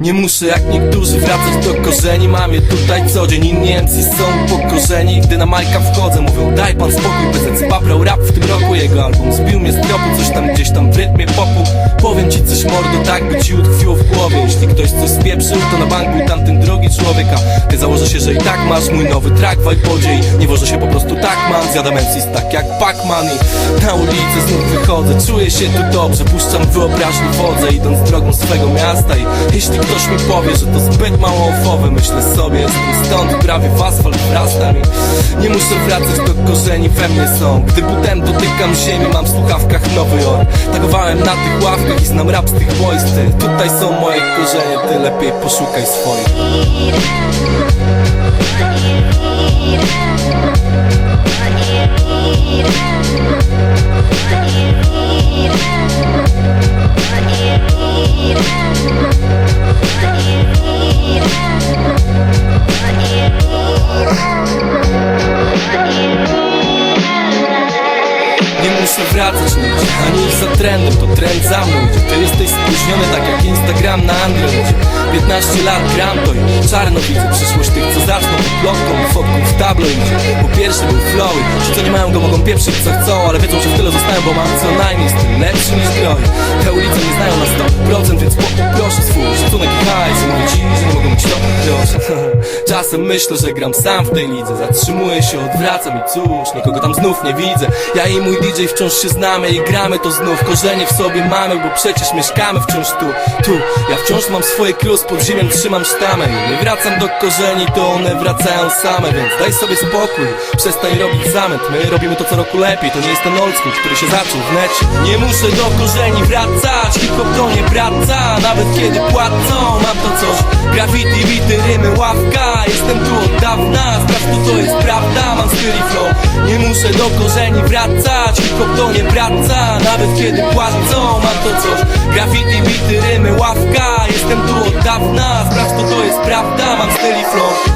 Nie muszę jak niektórzy wracać do korzeni. Mam je tutaj co dzień Inni są upokorzeni Gdy na majka wchodzę mówią daj pan spokój PZC brał rap w tym roku Jego album zbił mnie z tropu. Coś tam gdzieś tam w rytmie popu Powiem ci coś mordo tak by ci utkwiło w głowie. Jeśli ktoś coś spieprzył to na bank był tamten drogi człowieka. Ty założę się, że i tak masz mój nowy track w iPodzie nie wożę się po prostu tak mam Zjadam MCs tak jak Pac-Man. I na ulicę znów wychodzę. Czuję się tu dobrze Puszczam wyobraźni wodze Idąc drogą swego miasta. I jeśli ktoś mi powie, że to zbyt mało ofowe Myślę sobie, jestem stąd prawie w asfalt wrastam nie muszę wracać do korzeni we mnie są. Gdy butem dotykam ziemi Mam w słuchawkach Nowy Jork Tagowałem na tych ławkach i znam rap z tych boys Ty, tutaj są moje korzenie Ty lepiej poszukaj swoich Nie muszę wracać nigdzie, ani iść za trendem, to trend za mną Ty jesteś spóźniony tak jak Instagram na Android 15 lat gram to i czarno widzę przyszłość tych co zaczną blokką i fotką w tabloidzie Po pierwszy był flow i ci co nie mają go mogą pieprzyć co chcą Ale wiedzą, że w tyle zostają, bo mam co najmniej styl lepszy niż groj Te ulice nie znają na 100%, więc poproszę swój szacunek i hajs. Mówię ci, że Czasem myślę, że gram sam w tej lidze. Zatrzymuję się, odwracam i cóż, nikogo tam znów nie widzę. Ja i mój DJ wciąż się znamy i gramy to znów. Korzenie w sobie mamy, bo przecież mieszkamy wciąż tu Tu, ja wciąż mam swoje klus, pod ziemią trzymam sztamę. Nie wracam do korzeni, to one wracają same. Więc daj sobie spokój, przestań robić zamęt. My robimy to co roku lepiej, to nie jest ten old school, który się zaczął w necie. Nie muszę do korzeni wracać, hip-hop to nie praca Nawet kiedy płacą, mam to coś. Graffiti, bity, rymy, ławka Jestem tu od dawna, sprawdź tu to jest prawda Mam styl i flow, nie muszę do korzeni wracać Hip-hop to nie praca, nawet kiedy płacą Mam to coś, graffiti, bity, rymy, ławka Jestem tu od dawna, sprawdź tu to jest prawda Mam styl i flow